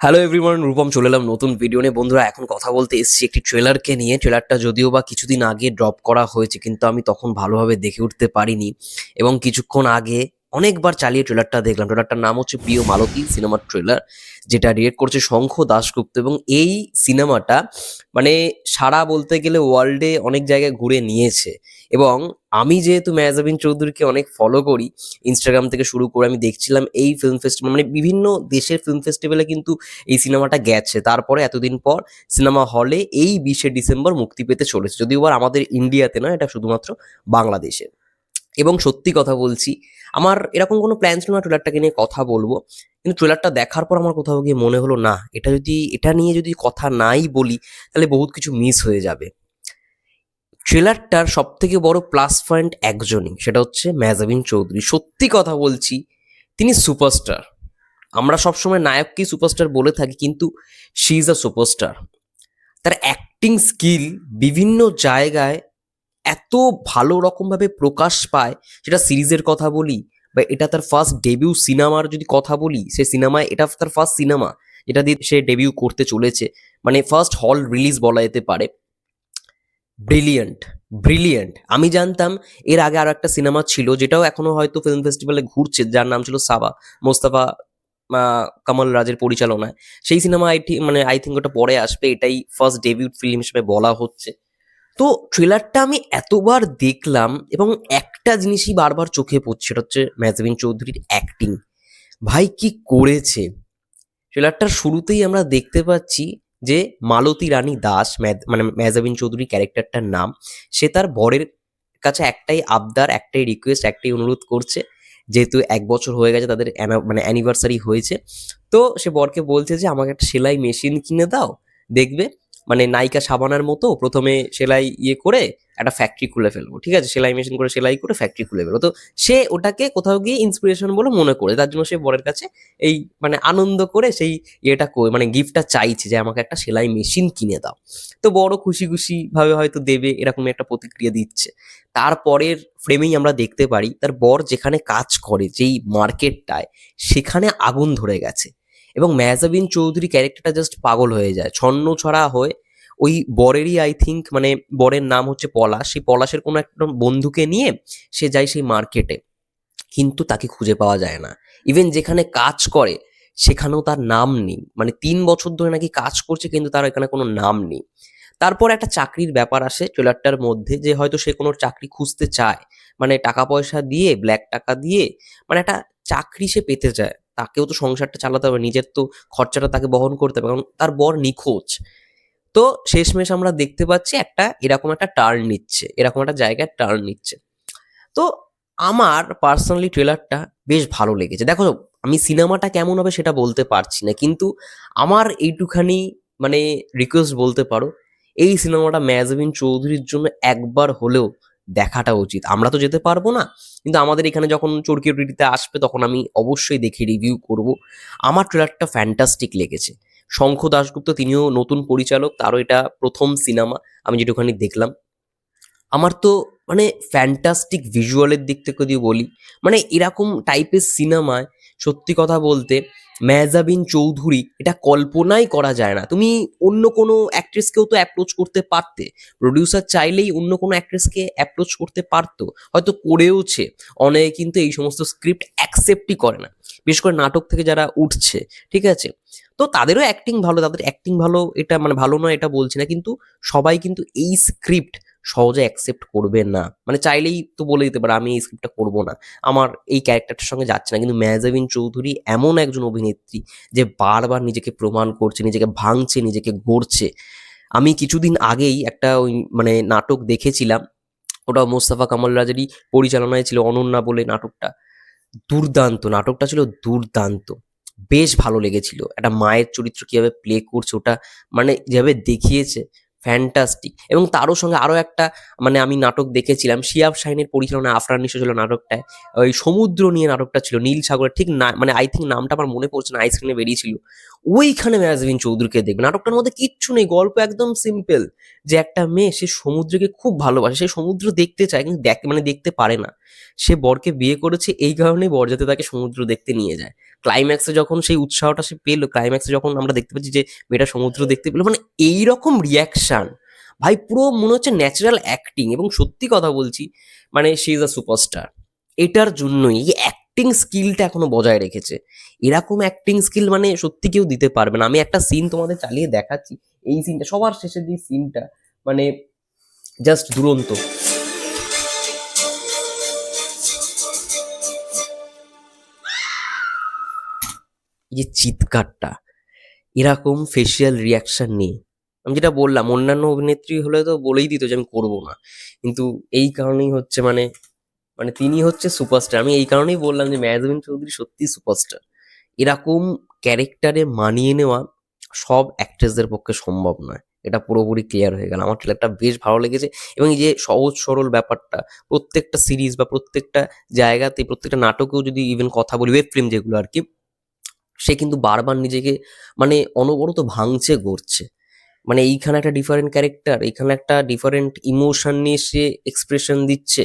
Hello everyone Rupam চলে এলাম নতুন ভিডিও নিয়ে। বন্ধুরা, এখন কথা বলতে এসেছি একটি ট্রেলারকে নিয়ে। ট্রেলারটা যদিও বা কিছুদিন আগে ড্রপ করা হয়েছে, কিন্তু আমি তখন ভালোভাবে দেখে উঠতে পারিনি। এবং কিছুক্ষণ আগে অনেকবার চালিয়ে ট্রেলারটা দেখলাম। ট্রেলারটার নাম হচ্ছে প্রিয় মালতী সিনেমার ট্রেলার যেটা ডিরেক্ট করছে শঙ্খ দাশগুপ্ত। এবং এই সিনেমাটা মানে সারা বলতে গেলে ওয়ার্ল্ডে অনেক জায়গায় ঘুরে নিয়েছে। এবং আমি যেহেতু মেহজাবিন চৌধুরীকে অনেক ফলো করি ইনস্টাগ্রাম থেকে শুরু করে আমি দেখছিলাম এই ফিল্ম ফেস্টিভ্যাল মানে বিভিন্ন দেশের ফিল্ম ফেস্টিভ্যালে কিন্তু এই সিনেমাটা গেছে। তারপরে এতদিন পর সিনেমা হলে এই বিশে ডিসেম্বর মুক্তি পেতে চলেছে। যদিও আবার আমাদের ইন্ডিয়াতে নয়, এটা শুধুমাত্র বাংলাদেশে। এবং সত্যি কথা বলছি, আমার এরকম কোনো প্ল্যান ছিল না ট্রেলারটাকে নিয়ে কথা বলব, কিন্তু ট্রেলারটা দেখার পর আমার কোথাও গিয়ে মনে হলো, না, এটা যদি, এটা নিয়ে যদি কথা নাই বলি, তাহলে বহুত কিছু মিস হয়ে যাবে। ট্রেলারটার সব থেকে বড় প্লাস পয়েন্ট একজনই, সেটা হচ্ছে মেজাবিন চৌধুরী। সত্যি কথা বলছি, তিনি সুপারস্টার আমরা সবসময় নায়ককেই সুপারস্টার বলে থাকি, কিন্তু শি ইজ আ সুপারস্টার তার অ্যাক্টিং স্কিল বিভিন্ন জায়গায় এত ভালো রকমভাবে প্রকাশ পায়, সেটা সিরিজের কথা বলি, বা এটা তার ফার্স্ট ডেবিউ সিনেমার যদি কথা বলি, সে সিনেমায় এটা তার ফার্স্ট সিনেমা যেটা দিয়ে সে ডেবিউ করতে চলেছে। মানে ফার্স্ট হল রিলিজ বলা যেতে পারে। ব্রিলিয়েন্ট ব্রিলিয়েন্ট আমি জানতাম এর আগে আরও একটা সিনেমা ছিল, যেটাও এখনও হয়তো ফিল্ম ফেস্টিভ্যালে ঘুরছে, যার নাম ছিল সাবা মোস্তাফা কামাল রাজের পরিচালনায়। সেই সিনেমা আই মানে আই থিঙ্ক ওটা পরে আসবে, এটাই ফার্স্ট ডেবিউট ফিল্ম হিসেবে বলা হচ্ছে। তো ট্রেলারটা আমি এতবার দেখলাম এবং একটা জিনিসই বারবার চোখে পড়ছে, সেটা হচ্ছে মেহজাবিন চৌধুরীর অ্যাক্টিং ভাই, কি করেছে? ট্রেলারটার শুরুতেই আমরা দেখতে পাচ্ছি যে মালতী রানী দাস মানে মেহজাবিন চৌধুরী ক্যারেক্টারটার নাম, সে তার বরের কাছে একটাই আবদার, একটাই রিকোয়েস্ট একটাই অনুরোধ করছে। যেহেতু এক বছর হয়ে গেছে তাদের মানে অ্যানিভার্সারি হয়েছে, তো সে বরকে বলছে যে, আমাকে একটা সেলাই মেশিন কিনে দাও, দেখবে? মানে নায়িকা সাবানার মতো প্রথমে সেলাই ইয়ে করে একটা ফ্যাক্টরি খুলে ফেলব, ঠিক আছে? সেলাই মেশিন করে সেলাই করে ফ্যাক্টরি খুলে ফেলব। তো সে ওটাকে কোথাও গিয়ে ইন্সপিরেশন বলে মনে করে, তার জন্য সে বরের কাছে এই মানে আনন্দ করে সেই ইয়েটা মানে গিফটটা চাইছে যে আমাকে একটা সেলাই মেশিন কিনে দাও। তো বড় খুশি খুশি ভাবে হয়তো দেবে এরকম একটা প্রতিক্রিয়া দিচ্ছে। তারপরের ফ্রেমেই আমরা দেখতে পারি, তার বর যেখানে কাজ করে, যেই মার্কেটটায় সেখানে আগুন ধরে গেছে। এবং মেহজাবিন চৌধুরী ক্যারেক্টারটা জাস্ট পাগল হয়ে যায়। ছন্ন ছড়া হয়ে ওই বরেরই আই থিঙ্ক মানে বরের নাম হচ্ছে পলাশ। সেই পলাশের কোনো একটা বন্ধুকে নিয়ে সে যায় সেই মার্কেটে। কিন্তু তাকে খুঁজে পাওয়া যায় না। ইভেন যেখানে কাজ করে, সেখানেও তার নাম নেই। মানে তিন বছর ধরে নাকি কাজ করছে, কিন্তু তার এখানে কোনো নাম নেই। তারপর একটা চাকরির ব্যাপার আসে ট্রেলারটার মধ্যে যে হয়তো সে কোনো চাকরি খুঁজতে চায়। মানে টাকা পয়সা দিয়ে ব্ল্যাক টাকা দিয়ে মানে একটা চাকরি সে পেতে চায় তাকেও তো সংসারটা চালাতে হবে, নিজের তো খরচাটা তাকে বহন করতে হবে, কারণ তার বর নিখোঁজ। তো শেষমেশ আমরা দেখতে পাচ্ছি একটা এরকম একটা টার্ন নিচ্ছে, এরকম একটা জায়গায় টার্ন নিচ্ছে। তো আমার পার্সোনালি ট্রেলারটা বেশ ভালো লেগেছে। দেখো, আমি সিনেমাটা কেমন হবে সেটা বলতে পারছি না, কিন্তু আমার এইটুখানি মানে রিকোয়েস্ট বলতে পারো, এই সিনেমাটা মেয়াজবিন চৌধুরীর জন্য একবার হলেও দেখাটা উচিত। আমরা তো যেতে পারব না। কিন্তু আমাদের এখানে যখন চরকি ওটিটিতে আসবে তখন আমি অবশ্যই দেখে রিভিউ করব। আমার ট্রেলারটা ফ্যান্টাস্টিক লেগেছে। শঙ্খ দাশগুপ্ত, তিনিও নতুন পরিচালক, তারও এটা প্রথম সিনেমা আমি যেটুখানি দেখলাম। আমার তো মানে ফ্যান্টাস্টিক ভিজুয়ালের দিক থেকে যদি বলি মানে এরকম টাইপের সিনেমায় সত্যি কথা বলতে, মেহজাবিন চৌধুরী, এটা কল্পনাই করা যায় না। তুমি অন্য কোনো অ্যাক্ট্রেসকেও তো অ্যাপ্রোচ করতে পারতে। প্রডিউসার চাইলেই অন্য কোনো অ্যাক্ট্রেসকে অ্যাপ্রোচ করতে পারতো, হয়তো করেওছে। অনেকে কিন্তু এই সমস্ত স্ক্রিপ্ট অ্যাকসেপ্টই করে না। বিশেষ করে নাটক থেকে যারা উঠছে, ঠিক আছে? তো তাদেরও অ্যাক্টিং ভালো, তাদের অ্যাক্টিং ভালো, এটা মানে ভালো নয় এটা বলছি না, কিন্তু সবাই কিন্তু এই স্ক্রিপ্ট সহজে অ্যাকসেপ্ট করবে না। মানে চাইলেই তো বলে দিতে পারে, আমি এই স্ক্রিপ্টটা করব না। আমার এই ক্যারেক্টারটার সঙ্গে যাচ্ছে না। কিন্তু মেহজাবিন চৌধুরী এমন একজন অভিনেত্রী যে বারবার নিজেকে প্রমাণ করছে, নিজেকে ভাঙছে, নিজেকে গড়ছে। আমি কিছুদিন আগেই একটা ওই মানে নাটক দেখেছিলাম। ওটা মোস্তফা কামাল রাজেরই পরিচালনায় ছিল অনন্যা বলে নাটকটা। দুর্দান্ত। নাটকটা ছিল দুর্দান্ত। বেশ ভালো লেগেছিল। একটা মায়ের চরিত্র কীভাবে প্লে করছে ওটা মানে যেভাবে দেখিয়েছে ফ্যান্টাস্টিক এবং তারও সঙ্গে আরও একটা মানে আমি নাটক দেখেছিলাম, শিয়াব শাহিনের পরিচালনা আফরান নিশো ছিল নাটকটায়। ওই সমুদ্র নিয়ে নাটকটা ছিল, নীল সাগরের, ঠিক না মানে আই থিঙ্ক নামটা আমার মনে পড়ছে না আইসক্রিনে বেরিয়েছিল। ওইখানে মেয়াজবিন চৌধুরীকে দেখবে। নাটকটার মধ্যে কিচ্ছু নেই, গল্প একদম সিম্পল যে একটা মেয়ে, সে সমুদ্রকে খুব ভালোবাসে। সে সমুদ্র দেখতে চায়, কিন্তু দেখ মানে দেখতে পারে না। সে বরকে বিয়ে করেছে, এই কারণেই বর যাতে তাকে সমুদ্র দেখতে নিয়ে যায়। ক্লাইম্যাক্সে যখন সেই উৎসাহটা সে পেল ক্লাইম্যাক্সে যখন আমরা দেখতে পাচ্ছি যে, মেয়েটা সমুদ্র দেখতে পেল মানে এইরকম রিয়াকশান ভাই, পুরো মনে হচ্ছে ন্যাচারাল অ্যাক্টিং এবং সত্যি কথা বলছি মানে সি ইজ আ সুপারস্টার এটার জন্যই এই অ্যাক্টিং স্কিলটা এখনও বজায় রেখেছে। এরকম অ্যাক্টিং স্কিল মানে সত্যি কেউ দিতে পারবে না। আমি একটা সিন তোমাদের চালিয়ে দেখাচ্ছি, এই সিনটা সবার শেষে যে সিনটা মানে জাস্ট দুরন্ত। যে চিৎকারটা, এরকম ফেসিয়াল রিয়াকশন নেই আমি যেটা বললাম, অন্যান্য অভিনেত্রী হলে তো বলেই দিত যে আমি করব না। কিন্তু এই কারণেই হচ্ছে মানে মানে তিনি হচ্ছে সুপারস্টার আমি এই কারণেই বললাম যে মেয়াজবিন চৌধুরী সত্যি সুপারস্টার এরকম ক্যারেক্টারে মানিয়ে নেওয়া সব অ্যাক্ট্রেসদের পক্ষে সম্ভব নয়। এটা পুরোপুরি ক্লিয়ার হয়ে গেল। আমার ট্রেলারটা বেশ ভালো লেগেছে এবং এই যে সহজ সরল ব্যাপারটা, প্রত্যেকটা সিরিজ বা প্রত্যেকটা জায়গাতে, প্রত্যেকটা নাটকেও যদি ইভেন কথা বলি ওয়েব ফিল্ম যেগুলো আর কি, সে কিন্তু বারবার নিজেকে মানে অনবরত ভাঙছে গড়ছে মানে এইখানে একটা ডিফারেন্ট ক্যারেক্টার এখানে একটা ডিফারেন্ট ইমোশন নিয়ে সে এক্সপ্রেশন দিচ্ছে,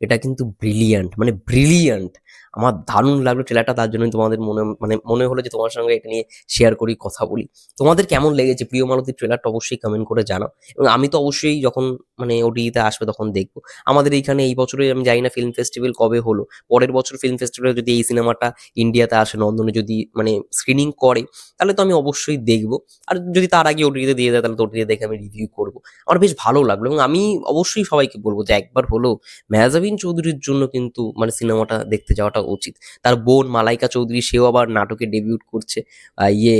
এটা কিন্তু ব্রিলিয়ান্ট মানে ব্রিলিয়ান্ট আমার দারুণ লাগল ট্রেলারটা তার জন্য তোমাদের মনে মানে মনে হলো যে তোমার সঙ্গে এটা নিয়ে শেয়ার করি, কথা বলি। তোমাদের কেমন লেগেছে? প্রিয় মালতীর ট্রেলারটা অবশ্যই কমেন্ট করে জানাও। এবং আমি তো অবশ্যই যখন মানে ওটিতে আসবে তখন দেখব। আমাদের এইখানে এই বছরে আমি জানি না ফিল্ম ফেস্টিভ্যাল কবে হলো। পরের বছর ফিল্ম ফেস্টিভ্যালে যদি এই সিনেমাটা ইন্ডিয়াতে আসে নন্দনে যদি মানে স্ক্রিনিং করে, তাহলে তো আমি অবশ্যই দেখব। আর যদি তার আগে ওটিতে দিয়ে দেয়, তাহলে তো ওটিতে দেখে আমি রিভিউ করব। আমার বেশ ভালো লাগল এবং আমি অবশ্যই সবাইকে বলব যে একবার হলো মেহজাবিন চৌধুরীর জন্য কিন্তু মানে সিনেমাটা দেখতে যাওয়াটা উচিত। তার বোন মালাইকা চৌধুরী, সেও আবার নাটকে ডেবিউট করছে ইয়ে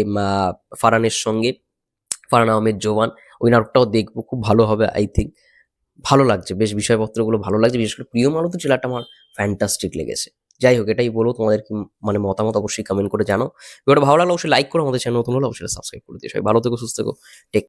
ফারানের সঙ্গে। ফারান আহমেদ জোয়ান ওই নাটকটাও দেখব, খুব ভালো হবে আই থিঙ্ক ভালো লাগছে, বেশ বিষয়পত্রগুলো ভালো লাগছে, বিশেষ করে প্রিয় মালতী ট্রেলারটা আমার ফ্যান্টাস্টিক লেগেছে। যাই হোক, এটাই বলো তোমাদের কি মানে মতামত অবশ্যই কমেন্ট করে জানো ভিডিওটা ভালো লাগলে অবশ্যই লাইক করো, আমাদের চ্যানেল নতুন হলে অবশ্যই সাবস্ক্রাইব করে দিও। সবাই ভালো থেকো, সুস্থ থেকো টেক